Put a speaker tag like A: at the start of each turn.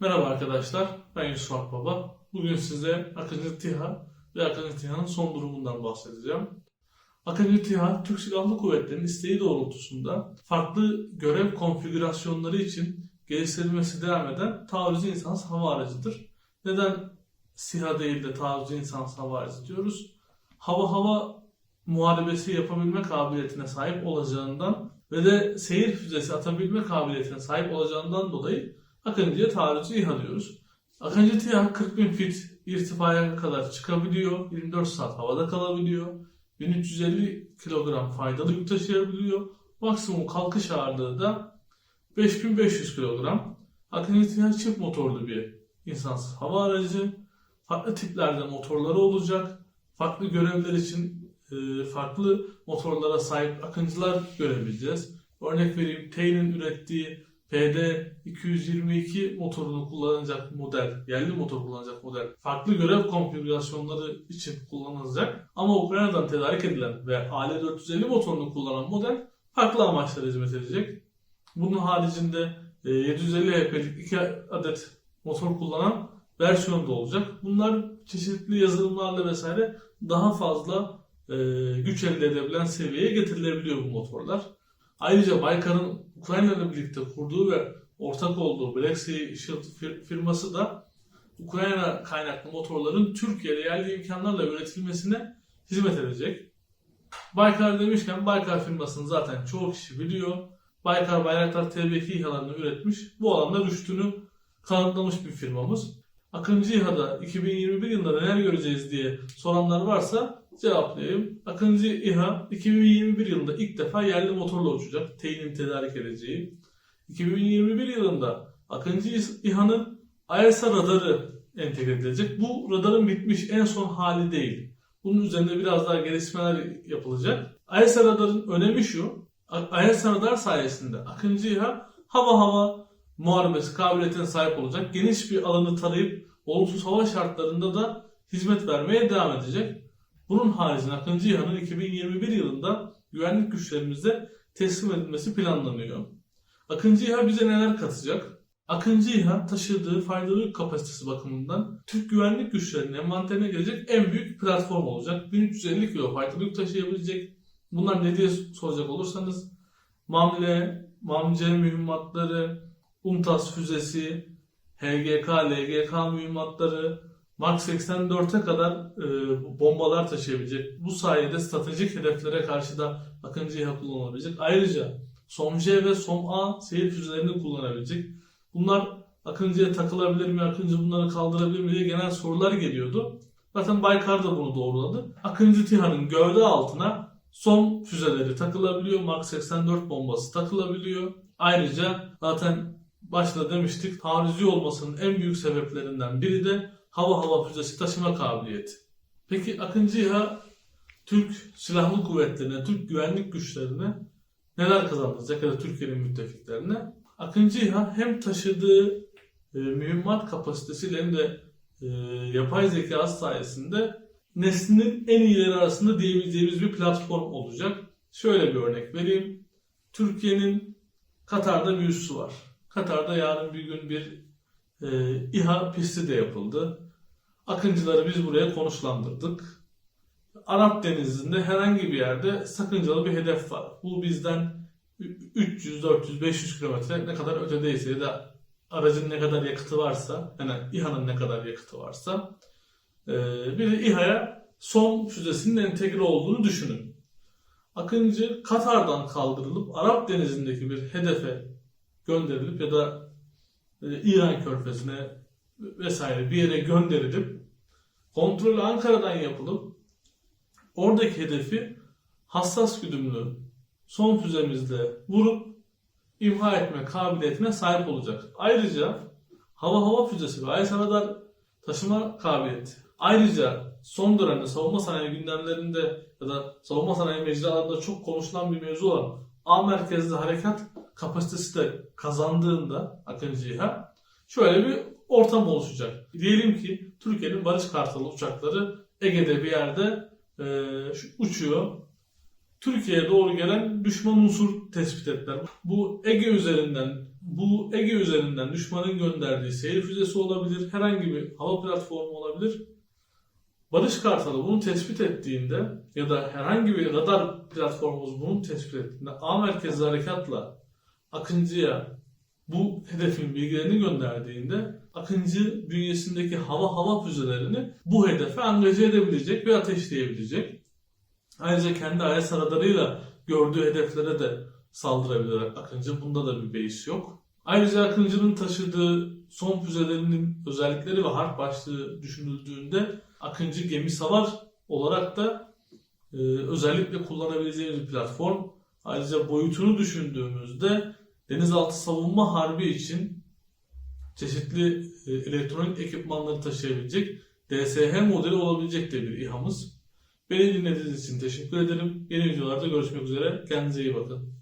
A: Merhaba arkadaşlar, ben Yusuf Akbaba. Bugün size Akıncı TİHA ve Akıncı TİHA'nın son durumundan bahsedeceğim. Akıncı TİHA, Türk Silahlı Kuvvetleri'nin isteği doğrultusunda farklı görev konfigürasyonları için geliştirilmesi devam eden taarruzu insansız hava aracıdır. Neden SİHA değil de taarruzu insansız hava aracı diyoruz? Hava hava muharebesi yapabilme kabiliyetine sahip olacağından ve de seyir füzesi atabilme kabiliyetine sahip olacağından dolayı Akıncı'ya taarruzu İHA diyoruz. Akıncı TİHA 40 bin fit irtifaya kadar çıkabiliyor. 24 saat havada kalabiliyor. 1350 kilogram faydalı yük taşıyabiliyor. Maksimum kalkış ağırlığı da 5500 kilogram. Akıncı TİHA çift motorlu bir insansız hava aracı. Farklı tiplerde motorları olacak. Farklı görevler için e, farklı motorlara sahip akıncılar görebileceğiz. Örnek vereyim TEİ'nin ürettiği PD 222 motorunu kullanacak model, yerli motor kullanacak model farklı görev konfigürasyonları için kullanılacak. Ama Ukrayna'dan tedarik edilen ve AL450 motorunu kullanan model farklı amaçlara hizmet edecek. Bunun haricinde e, 750 HP'lik 2 adet motor kullanan versiyon da olacak. Bunlar çeşitli yazılımlarla vesaire daha fazla e, güç elde edebilen seviyeye getirilebiliyor bu motorlar. Ayrıca Baykar'ın Ukrayna ile birlikte kurduğu ve ortak olduğu Black Sea Shield fir- firması da Ukrayna kaynaklı motorların Türkiye'de yerli imkanlarla üretilmesine hizmet edecek. Baykar demişken Baykar firmasını zaten çoğu kişi biliyor. Baykar Bayraktar TB2 İHA'larını üretmiş. Bu alanda rüştünü kanıtlamış bir firmamız. Akıncı İHA'da 2021 yılında neler göreceğiz diye soranlar varsa cevaplayayım. Akıncı İHA 2021 yılında ilk defa yerli motorla uçacak. TEİ'nin tedarik edeceği. 2021 yılında Akıncı İHA'nın AESA radarı entegre edilecek. Bu radarın bitmiş en son hali değil. Bunun üzerinde biraz daha gelişmeler yapılacak. AESA radarın önemi şu. AESA radar sayesinde Akıncı İHA hava hava muharebesi kabiliyetine sahip olacak. Geniş bir alanı tarayıp olumsuz hava şartlarında da hizmet vermeye devam edecek. Bunun haricinde Akıncı İHA'nın 2021 yılında güvenlik güçlerimize teslim edilmesi planlanıyor. Akıncı İHA bize neler katacak? Akıncı İHA taşıdığı faydalı kapasitesi bakımından Türk güvenlik güçlerinin envanterine gelecek en büyük platform olacak. 1350 kilo faydalı taşıyabilecek. Bunlar ne diye soracak olursanız MAMLE, MAMC mühimmatları, UMTAS füzesi, HGK, LGK mühimmatları, Mark 84'e kadar e, bombalar taşıyabilecek. Bu sayede stratejik hedeflere karşı da Akıncı İHA kullanılabilecek. Ayrıca SOM-J ve SOM-A seyir füzelerini kullanabilecek. Bunlar Akıncı'ya takılabilir mi, Akıncı bunları kaldırabilir mi diye genel sorular geliyordu. Zaten Baykar da bunu doğruladı. Akıncı TİHA'nın gövde altına SOM füzeleri takılabiliyor. Mark 84 bombası takılabiliyor. Ayrıca zaten başta demiştik taarruzi olmasının en büyük sebeplerinden biri de hava hava füzesi taşıma kabiliyeti. Peki Akıncı İHA Türk Silahlı Kuvvetlerine, Türk güvenlik güçlerine neler kazandıracak ya da Türkiye'nin müttefiklerine? Akıncı İHA hem taşıdığı e, mühimmat kapasitesiyle hem de e, yapay zeka sayesinde neslinin en iyileri arasında diyebileceğimiz bir platform olacak. Şöyle bir örnek vereyim. Türkiye'nin Katar'da bir üssü var. Katar'da yarın bir gün bir e, İHA pisti de yapıldı. Akıncıları biz buraya konuşlandırdık. Arap Denizi'nde herhangi bir yerde sakıncalı bir hedef var. Bu bizden 300, 400, 500 kilometre ne kadar ötedeyse ya da aracın ne kadar yakıtı varsa, yani İHA'nın ne kadar yakıtı varsa e, bir İHA'ya son füzesinin entegre olduğunu düşünün. Akıncı Katar'dan kaldırılıp Arap Denizi'ndeki bir hedefe gönderilip ya da İran körfezine vesaire bir yere gönderilip kontrol Ankara'dan yapılıp oradaki hedefi hassas güdümlü son füzemizle vurup imha etme kabiliyetine sahip olacak. Ayrıca hava hava füzesi ve AES radar taşıma kabiliyeti. Ayrıca son dönemde savunma sanayi gündemlerinde ya da savunma sanayi mecralarında çok konuşulan bir mevzu olan A merkezli harekat kapasitesi de kazandığında Akıncı İHA şöyle bir ortam oluşacak. Diyelim ki Türkiye'nin Barış Kartalı uçakları Ege'de bir yerde e, uçuyor. Türkiye'ye doğru gelen düşman unsur tespit ettiler. Bu Ege üzerinden bu Ege üzerinden düşmanın gönderdiği seyir füzesi olabilir, herhangi bir hava platformu olabilir. Barış Kartalı bunu tespit ettiğinde ya da herhangi bir radar platformumuz bunu tespit ettiğinde A merkezli harekatla Akıncı'ya bu hedefin bilgilerini gönderdiğinde Akıncı bünyesindeki hava hava füzelerini bu hedefe angaje edebilecek ve ateşleyebilecek. Ayrıca kendi AES radarıyla gördüğü hedeflere de saldırabilir Akıncı. Bunda da bir beis yok. Ayrıca Akıncı'nın taşıdığı son füzelerinin özellikleri ve harp başlığı düşünüldüğünde Akıncı gemi savar olarak da e, özellikle kullanabileceğimiz bir platform. Ayrıca boyutunu düşündüğümüzde denizaltı savunma harbi için çeşitli e, elektronik ekipmanları taşıyabilecek DSH modeli olabilecek de bir İHA'mız. Beni dinlediğiniz için teşekkür ederim. Yeni videolarda görüşmek üzere. Kendinize iyi bakın.